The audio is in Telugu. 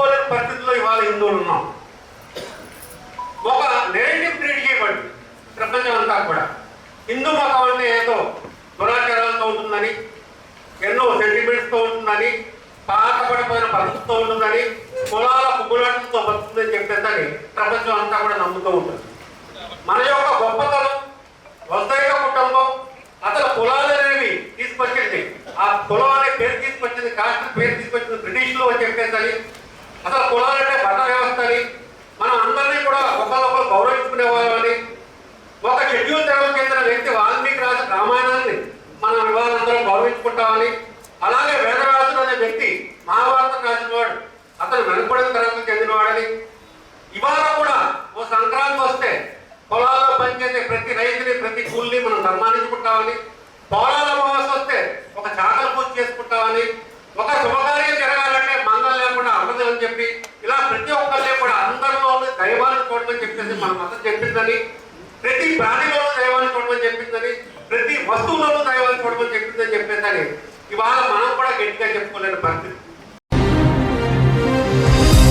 రకాల హిందువులు ఉన్నాం. ఒక నెరేటివ్ క్రియేట్ చేయబడి ప్రపంచం అంతా కూడా. హిందూ మతం అంటే ఏదో దురాచారాలతో ఉంటుందని ఎన్నో సెంటిమెంట్స్తో ఉంటుందని పాత పడిపోయిన పద్ధతితో ఉంటుందని కులాల కుమ్ములాటలతో బతుకుతుందని చెప్పేదని ప్రపంచం అంతా కూడా నమ్ముతూ ఉంటుంది. మన యొక్క గొప్పతనం వసైక కుటుంబం అసలు కులాలు అనేవి తీసుకొచ్చింది. ఆ కులం అనే పేరు తీసుకొచ్చింది కాస్ట్ పేరు తీసుకొచ్చింది బ్రిటిష్లో అని చెప్పేసరి అసలు కులాలంటే బట్ట వ్యవస్థ అని. మనం అందరినీ కూడా ఒకరినొకరు గౌరవించుకునే వాళ్ళని ఒక షెడ్యూల్ తెరవ చెందిన వ్యక్తి వాల్మీకి రాసిన రామాయణాన్ని మనం ఇవాళందరం గౌరవించుకుంటామని. అలాగే వేదవ్యాసుడు అనే వ్యక్తి మహాభారతం రాసినవాడు. అతను వెనుకబడిన తరగతి చెందినవాడని. ఇవాళ కూడా ఓ సంక్రాంతి వస్తే పొలాల్లో పనిచేసే ప్రతి రైతుని ప్రతి కూల్ని మనం సన్మానించుకుంటామని. పొలాల చూడమని చెప్పేసి మన మతం చెప్పిందని ప్రతి ప్రాణిలోనూ దైవాన్ని చూడమని చెప్పిందని ప్రతి వస్తువులోనూ దైవాన్ని చూడమని చెప్పిందని చెప్పేసని ఇవాళ మనం కూడా గట్టిగా చెప్పుకోలేని పరిస్థితి.